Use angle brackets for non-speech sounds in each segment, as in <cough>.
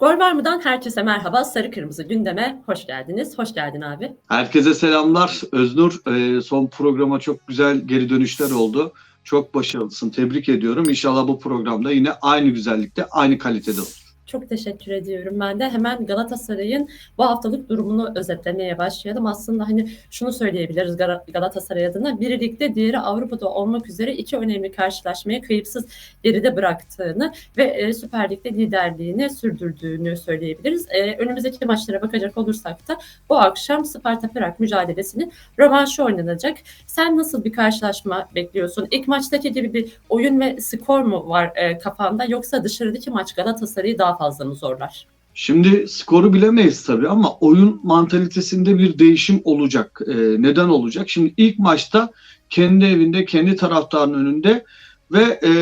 Gol var mıdan herkese merhaba. Sarı kırmızı gündeme hoş geldiniz. Hoş geldin abi. Herkese selamlar. Öznur e, son programa çok güzel geri dönüşler oldu. Çok başarılısın. Tebrik ediyorum. İnşallah bu programda yine aynı güzellikte, aynı kalitede olur. Çok teşekkür ediyorum ben de. Hemen Galatasaray'ın bu haftalık durumunu özetlemeye başlayalım. Aslında hani şunu söyleyebiliriz Gal- Galatasaray adına. Biri ligde, diğeri Avrupa'da olmak üzere iki önemli karşılaşmayı kayıpsız geride bıraktığını ve e, Süper Lig'de liderliğini sürdürdüğünü söyleyebiliriz. E, önümüzdeki maçlara bakacak olursak da bu akşam Sparta Prag mücadelesinin rövanşı oynanacak. Sen nasıl bir karşılaşma bekliyorsun? İlk maçtaki gibi bir oyun ve skor mu var e, kafanda yoksa dışarıdaki maç Galatasaray'ı daha fazla mı zorlar? Şimdi skoru bilemeyiz tabii ama oyun mantalitesinde bir değişim olacak. E, neden olacak? Şimdi ilk maçta kendi evinde, kendi taraftarının önünde ve e,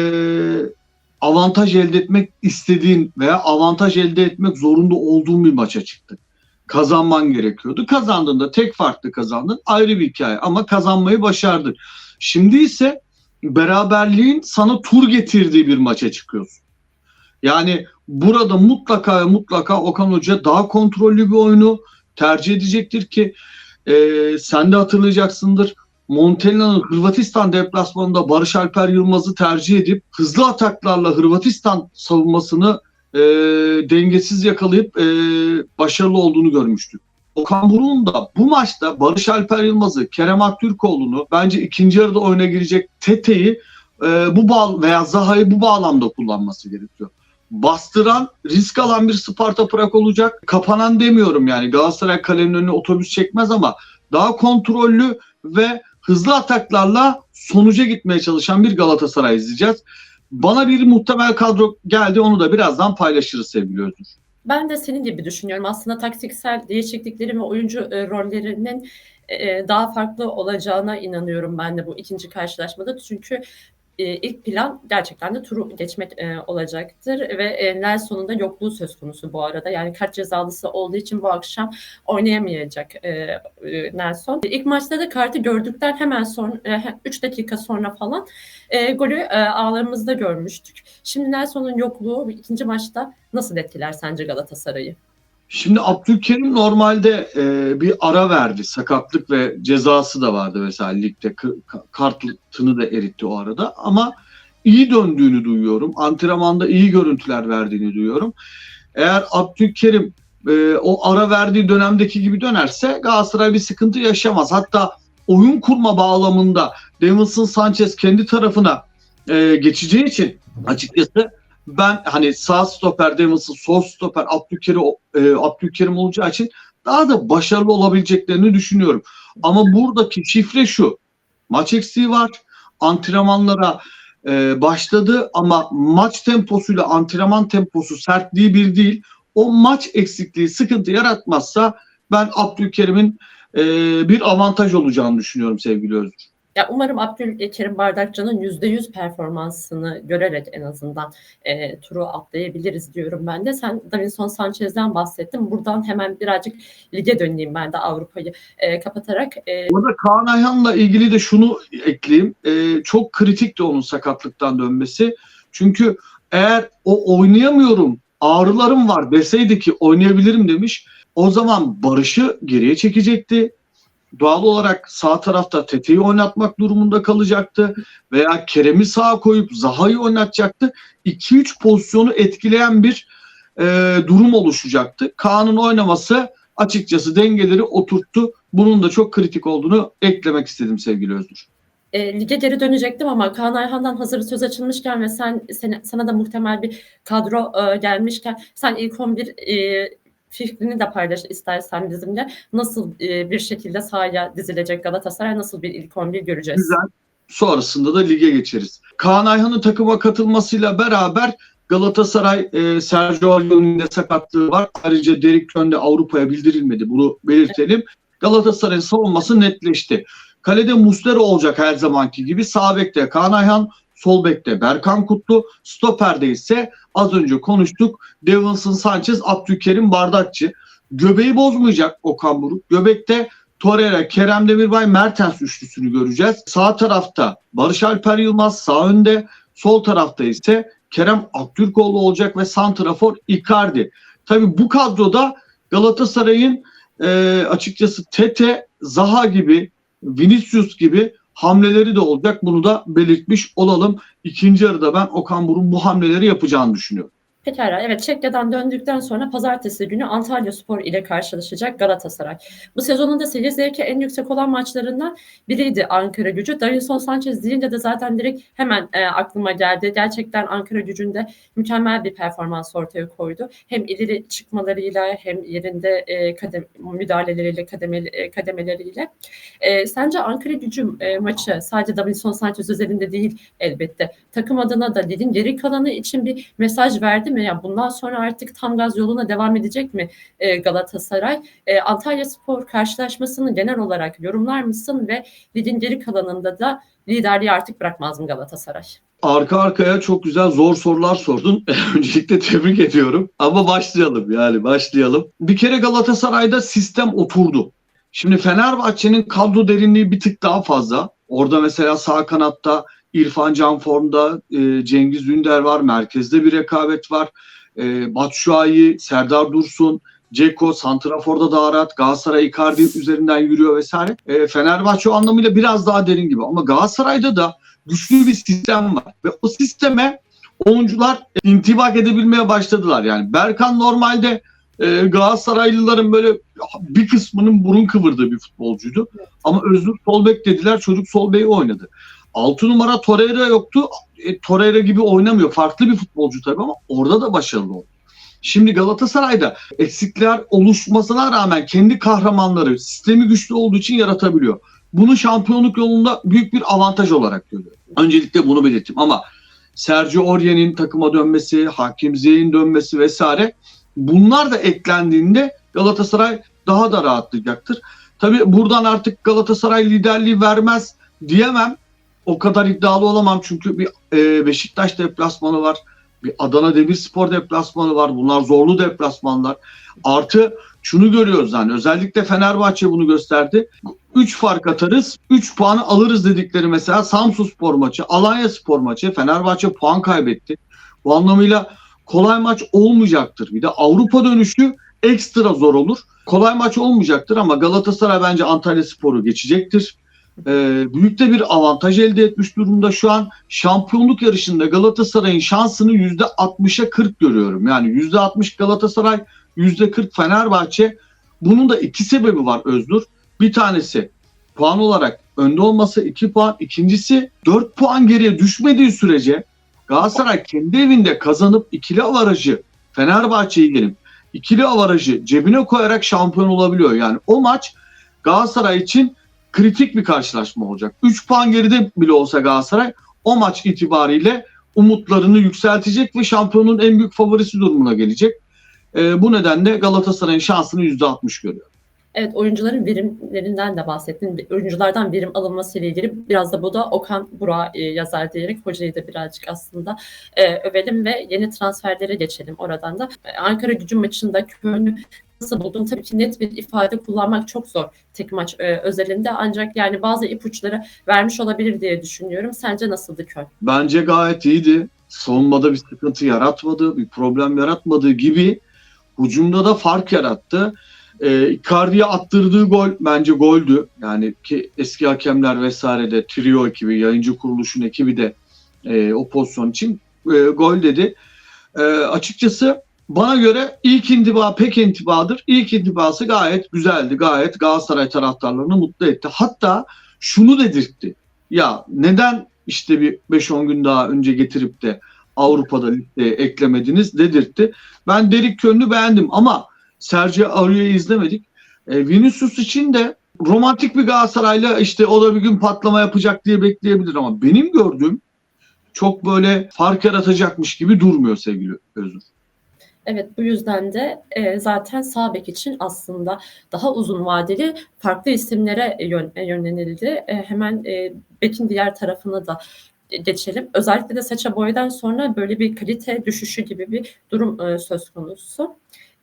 avantaj elde etmek istediğin veya avantaj elde etmek zorunda olduğun bir maça çıktı. Kazanman gerekiyordu. Kazandığında tek farklı kazandın. Ayrı bir hikaye ama kazanmayı başardın. Şimdi ise beraberliğin sana tur getirdiği bir maça çıkıyorsun. Yani burada mutlaka mutlaka Okan Hoca daha kontrollü bir oyunu tercih edecektir ki e, sen de hatırlayacaksındır. Montelina'nın Hırvatistan deplasmanında Barış Alper Yılmaz'ı tercih edip hızlı ataklarla Hırvatistan savunmasını e, dengesiz yakalayıp e, başarılı olduğunu görmüştük. Okan Buruk'un da bu maçta Barış Alper Yılmaz'ı, Kerem Aktürkoğlu'nu bence ikinci yarıda oyuna girecek Tete'yi e, bu bağ veya Zaha'yı bu bağlamda kullanması gerekiyor bastıran, risk alan bir Sparta Prag olacak. Kapanan demiyorum yani Galatasaray kalenin önüne otobüs çekmez ama daha kontrollü ve hızlı ataklarla sonuca gitmeye çalışan bir Galatasaray izleyeceğiz. Bana bir muhtemel kadro geldi onu da birazdan paylaşırız sevgili Özgür. Ben de senin gibi düşünüyorum. Aslında taktiksel değişikliklerin ve oyuncu e, rollerinin e, daha farklı olacağına inanıyorum ben de bu ikinci karşılaşmada. Çünkü e, ilk plan gerçekten de turu geçmek e, olacaktır ve e, Nelson'un yokluğu söz konusu bu arada. Yani kart cezalısı olduğu için bu akşam oynayamayacak e, e, Nelson. İlk maçta da kartı gördükten hemen sonra 3 dakika sonra falan e, golü e, ağlarımızda görmüştük. Şimdi Nelson'un yokluğu ikinci maçta nasıl etkiler sence Galatasaray'ı? Şimdi Abdülkerim normalde e, bir ara verdi. Sakatlık ve cezası da vardı mesela ligde. Kartını da eritti o arada. Ama iyi döndüğünü duyuyorum. Antrenmanda iyi görüntüler verdiğini duyuyorum. Eğer Abdülkerim e, o ara verdiği dönemdeki gibi dönerse Galatasaray bir sıkıntı yaşamaz. Hatta oyun kurma bağlamında Davinson Sanchez kendi tarafına e, geçeceği için açıkçası ben hani sağ stoper Davinson, sol stoper Abdülkerim, e, Abdülkerim olacağı için daha da başarılı olabileceklerini düşünüyorum. Ama buradaki şifre şu. Maç eksiği var. Antrenmanlara e, başladı ama maç temposuyla antrenman temposu sertliği bir değil. O maç eksikliği sıkıntı yaratmazsa ben Abdülkerim'in e, bir avantaj olacağını düşünüyorum sevgili Özgür. Ya umarım Abdülkerim Bardakçı'nın %100 performansını görerek en azından e, turu atlayabiliriz diyorum ben de. Sen Davinson Sanchez'den bahsettin. Buradan hemen birazcık lige döneyim ben de Avrupa'yı e, kapatarak. E... Burada Kaan Ayhan'la ilgili de şunu ekleyeyim. E, çok kritikti onun sakatlıktan dönmesi. Çünkü eğer o oynayamıyorum ağrılarım var deseydi ki oynayabilirim demiş. O zaman Barış'ı geriye çekecekti doğal olarak sağ tarafta Tete'yi oynatmak durumunda kalacaktı veya Kerem'i sağa koyup Zaha'yı oynatacaktı. 2-3 pozisyonu etkileyen bir e, durum oluşacaktı. Kaan'ın oynaması açıkçası dengeleri oturttu. Bunun da çok kritik olduğunu eklemek istedim sevgili Özgür. E, lige geri dönecektim ama Kaan Ayhan'dan hazır söz açılmışken ve sen, sen sana da muhtemel bir kadro e, gelmişken sen ilk 11 e, fikrini de paylaş istersen bizimle. Nasıl e, bir şekilde sahaya dizilecek Galatasaray, nasıl bir ilk 11 göreceğiz? Güzel. Sonrasında da lige geçeriz. Kaan Ayhan'ın takıma katılmasıyla beraber Galatasaray e, Sergio Aguero'nun de sakatlığı var. Ayrıca Derek Kön'de Avrupa'ya bildirilmedi. Bunu belirtelim. Galatasaray'ın savunması netleşti. Kalede Muslera olacak her zamanki gibi. Sağ bekte Kaan Ayhan, sol bekte Berkan Kutlu, stoperde ise az önce konuştuk Davinson Sanchez, Abdülkerim Bardakçı. Göbeği bozmayacak Okan Buruk. Göbekte Torreira, Kerem Demirbay, Mertens üçlüsünü göreceğiz. Sağ tarafta Barış Alper Yılmaz, sağ önde. Sol tarafta ise Kerem Aktürkoğlu olacak ve Santrafor Icardi. Tabii bu kadroda Galatasaray'ın e, açıkçası Tete, Zaha gibi, Vinicius gibi hamleleri de olacak. Bunu da belirtmiş olalım. İkinci yarıda ben Okan Buruk'un bu hamleleri yapacağını düşünüyorum. Pekala evet Çekya'dan döndükten sonra pazartesi günü Antalya Spor ile karşılaşacak Galatasaray. Bu sezonun da seyir zevki en yüksek olan maçlarından biriydi Ankara gücü. Davinson Sanchez deyince de zaten direkt hemen e, aklıma geldi. Gerçekten Ankara gücünde mükemmel bir performans ortaya koydu. Hem ileri çıkmalarıyla hem yerinde e, kadem, müdahaleleriyle kademeli, e, kademeleriyle. E, sence Ankara gücü e, maçı sadece Davinson Sanchez özelinde değil elbette. Takım adına da ligin geri kalanı için bir mesaj verdi mi? Yani bundan sonra artık tam gaz yoluna devam edecek mi e, Galatasaray? E, Antalya Spor karşılaşmasını genel olarak yorumlar mısın ve ligin geri kalanında da liderliği artık bırakmaz mı Galatasaray? Arka arkaya çok güzel zor sorular sordun. <laughs> Öncelikle tebrik ediyorum. Ama başlayalım yani başlayalım. Bir kere Galatasaray'da sistem oturdu. Şimdi Fenerbahçe'nin kadro derinliği bir tık daha fazla. Orada mesela sağ kanatta İrfan Can formda, e, Cengiz Ünder var, merkezde bir rekabet var. E, Batshuayi, Serdar Dursun, Ceko, Santrafor'da daha rahat, Galatasaray Icardi üzerinden yürüyor vesaire. E, Fenerbahçe o anlamıyla biraz daha derin gibi ama Galatasaray'da da güçlü bir sistem var ve o sisteme oyuncular intibak edebilmeye başladılar. Yani Berkan normalde e, Galatasaraylıların böyle bir kısmının burun kıvırdığı bir futbolcuydu. Ama Özgür Solbek dediler çocuk Solbek'i oynadı. 6 numara Torreira yoktu. E, Torreira gibi oynamıyor. Farklı bir futbolcu tabii ama orada da başarılı oldu. Şimdi Galatasaray'da eksikler oluşmasına rağmen kendi kahramanları sistemi güçlü olduğu için yaratabiliyor. Bunu şampiyonluk yolunda büyük bir avantaj olarak görüyorum. Öncelikle bunu belirttim ama Sergio Aurier'in takıma dönmesi, Hakim Ziyech'in dönmesi vesaire bunlar da eklendiğinde Galatasaray daha da rahatlayacaktır. Tabii buradan artık Galatasaray liderliği vermez diyemem. O kadar iddialı olamam çünkü bir e, Beşiktaş deplasmanı var. Bir Adana Demirspor deplasmanı var. Bunlar zorlu deplasmanlar. Artı şunu görüyoruz yani özellikle Fenerbahçe bunu gösterdi. 3 fark atarız, 3 puanı alırız dedikleri mesela Samsun Spor maçı, Alanya Spor maçı. Fenerbahçe puan kaybetti. Bu anlamıyla kolay maç olmayacaktır. Bir de Avrupa dönüşü ekstra zor olur. Kolay maç olmayacaktır ama Galatasaray bence Antalya Spor'u geçecektir. Ee, büyük de bir avantaj elde etmiş durumda şu an. Şampiyonluk yarışında Galatasaray'ın şansını %60'a 40 görüyorum. Yani %60 Galatasaray, %40 Fenerbahçe. Bunun da iki sebebi var Özgür. Bir tanesi puan olarak önde olması 2 puan. İkincisi 4 puan geriye düşmediği sürece Galatasaray kendi evinde kazanıp ikili avarajı Fenerbahçe'yi gelip ikili avarajı cebine koyarak şampiyon olabiliyor. Yani o maç Galatasaray için kritik bir karşılaşma olacak. 3 puan geride bile olsa Galatasaray o maç itibariyle umutlarını yükseltecek ve şampiyonun en büyük favorisi durumuna gelecek. Ee, bu nedenle Galatasaray'ın şansını %60 görüyor. Evet oyuncuların verimlerinden de bahsettin. Oyunculardan verim alınması ile ilgili biraz da bu da Okan Burak'a e, yazar diyerek hocayı da birazcık aslında e, övelim ve yeni transferlere geçelim oradan da. E, Ankara gücü maçında Köln'ü nasıl buldun? Tabii ki net bir ifade kullanmak çok zor tek maç e, özelinde ancak yani bazı ipuçları vermiş olabilir diye düşünüyorum. Sence nasıldı Köln? Bence gayet iyiydi. Savunmada bir sıkıntı yaratmadı, bir problem yaratmadığı gibi hücumda da fark yarattı. E, Icardi'ye attırdığı gol bence goldü. Yani ki eski hakemler vesaire de trio ekibi, yayıncı kuruluşun ekibi de e, o pozisyon için e, gol dedi. E, açıkçası bana göre ilk intiba pek intibadır. İlk intibası gayet güzeldi. Gayet Galatasaray taraftarlarını mutlu etti. Hatta şunu dedirtti. Ya neden işte bir 5-10 gün daha önce getirip de Avrupa'da listeye eklemediniz dedirtti. Ben Derik Könlü beğendim ama Sergio Aurier'i izlemedik. E, Vinicius için de romantik bir Galatasaray'la işte o da bir gün patlama yapacak diye bekleyebilir ama benim gördüğüm çok böyle fark yaratacakmış gibi durmuyor sevgili Özür. Evet bu yüzden de e, zaten sağ bek için aslında daha uzun vadeli farklı isimlere yön, yönlenildi. E, hemen e, bekin diğer tarafına da geçelim. Özellikle de Saça Boy'dan sonra böyle bir kalite düşüşü gibi bir durum e, söz konusu.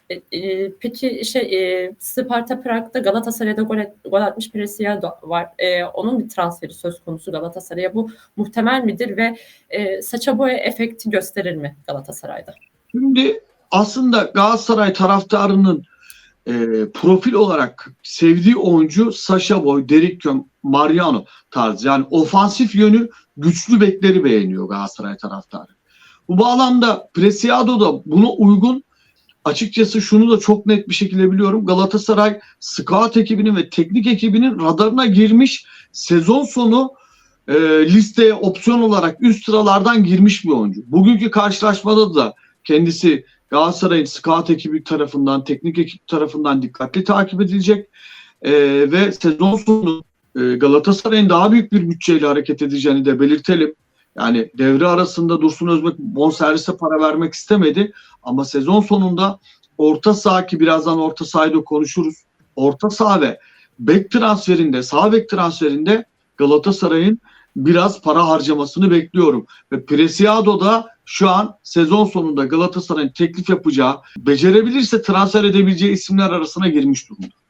E, e, peki şey e, Sparta Prag'da Galatasaray'da gol, et, gol atmış Presiado var. E, onun bir transferi söz konusu Galatasaray'a. Bu muhtemel midir ve e, Saça Boy efekti gösterir mi Galatasaray'da? Şimdi aslında Galatasaray taraftarının e, profil olarak sevdiği oyuncu Sasha Boy, Derek Köm, Mariano tarzı. Yani ofansif yönü güçlü bekleri beğeniyor Galatasaray taraftarı. Bu bağlamda Preciado da buna uygun açıkçası şunu da çok net bir şekilde biliyorum. Galatasaray scout ekibinin ve teknik ekibinin radarına girmiş sezon sonu e, listeye opsiyon olarak üst sıralardan girmiş bir oyuncu. Bugünkü karşılaşmada da kendisi Galatasaray'ın scout ekibi tarafından, teknik ekip tarafından dikkatli takip edilecek. E, ve sezon sonu e, Galatasaray'ın daha büyük bir bütçeyle hareket edeceğini de belirtelim. Yani devre arasında Dursun Özbek bonservise para vermek istemedi. Ama sezon sonunda orta saha ki birazdan orta sahayı da konuşuruz. Orta saha ve bek transferinde, sağ bek transferinde Galatasaray'ın biraz para harcamasını bekliyorum. Ve Preciado da şu an sezon sonunda Galatasaray'ın teklif yapacağı, becerebilirse transfer edebileceği isimler arasına girmiş durumda.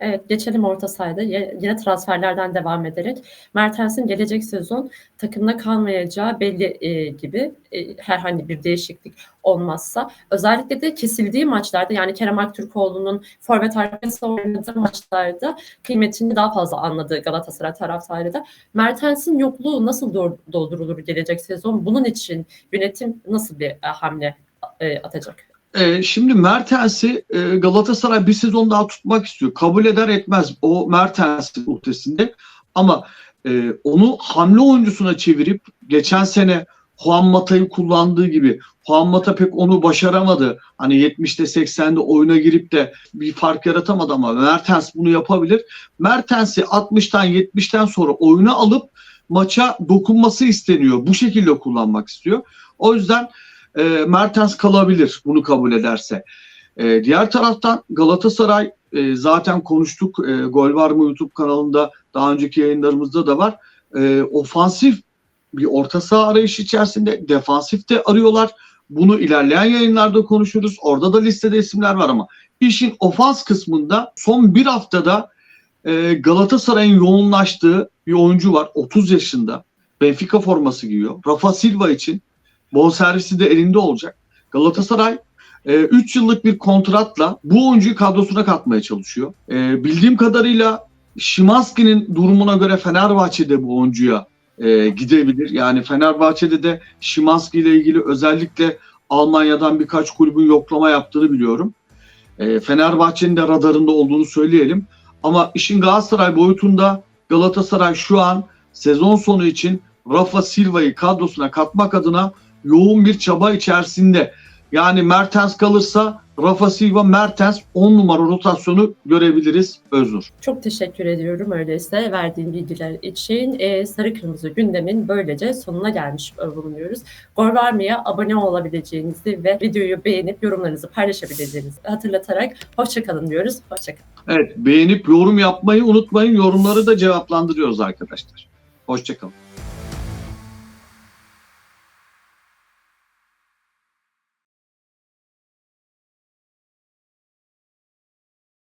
Evet geçelim orta sahada yine transferlerden devam ederek. Mertens'in gelecek sezon takımda kalmayacağı belli e, gibi e, herhangi bir değişiklik olmazsa. Özellikle de kesildiği maçlarda yani Kerem Aktürkoğlu'nun forvet arkası oynadığı maçlarda kıymetini daha fazla anladığı Galatasaray taraftarı da Mertens'in yokluğu nasıl do- doldurulur gelecek sezon? Bunun için yönetim nasıl bir e, hamle e, atacak? Ee, şimdi Mertens'i e, Galatasaray bir sezon daha tutmak istiyor. Kabul eder etmez o Mertens'in ötesinde. Ama e, onu hamle oyuncusuna çevirip geçen sene Juan Mata'yı kullandığı gibi Juan Mata pek onu başaramadı. Hani 70'te 80'de oyuna girip de bir fark yaratamadı ama Mertens bunu yapabilir. Mertens'i 60'tan 70'ten sonra oyuna alıp maça dokunması isteniyor. Bu şekilde kullanmak istiyor. O yüzden e, Mertens kalabilir bunu kabul ederse. E, diğer taraftan Galatasaray e, zaten konuştuk. E, Gol var mı YouTube kanalında daha önceki yayınlarımızda da var. E, ofansif bir orta saha arayışı içerisinde defansif de arıyorlar. Bunu ilerleyen yayınlarda konuşuruz. Orada da listede isimler var ama işin ofans kısmında son bir haftada e, Galatasaray'ın yoğunlaştığı bir oyuncu var. 30 yaşında. Benfica forması giyiyor. Rafa Silva için bonservisi de elinde olacak. Galatasaray 3 yıllık bir kontratla bu oyuncuyu kadrosuna katmaya çalışıyor. E, bildiğim kadarıyla Şimanski'nin durumuna göre Fenerbahçe'de bu oyuncuya e, gidebilir. Yani Fenerbahçe'de de Şimanski ile ilgili özellikle Almanya'dan birkaç kulübün yoklama yaptığını biliyorum. E, Fenerbahçe'nin de radarında olduğunu söyleyelim. Ama işin Galatasaray boyutunda Galatasaray şu an sezon sonu için Rafa Silva'yı kadrosuna katmak adına yoğun bir çaba içerisinde. Yani Mertens kalırsa Rafa Silva, Mertens 10 numara rotasyonu görebiliriz Öznur. Çok teşekkür ediyorum öyleyse verdiğin bilgiler için. Ee, Sarı Kırmızı gündemin böylece sonuna gelmiş bulunuyoruz. Gol Varma'ya abone olabileceğinizi ve videoyu beğenip yorumlarınızı paylaşabileceğinizi hatırlatarak hoşçakalın diyoruz. Hoşçakalın. Evet beğenip yorum yapmayı unutmayın. Yorumları da cevaplandırıyoruz arkadaşlar. Hoşçakalın.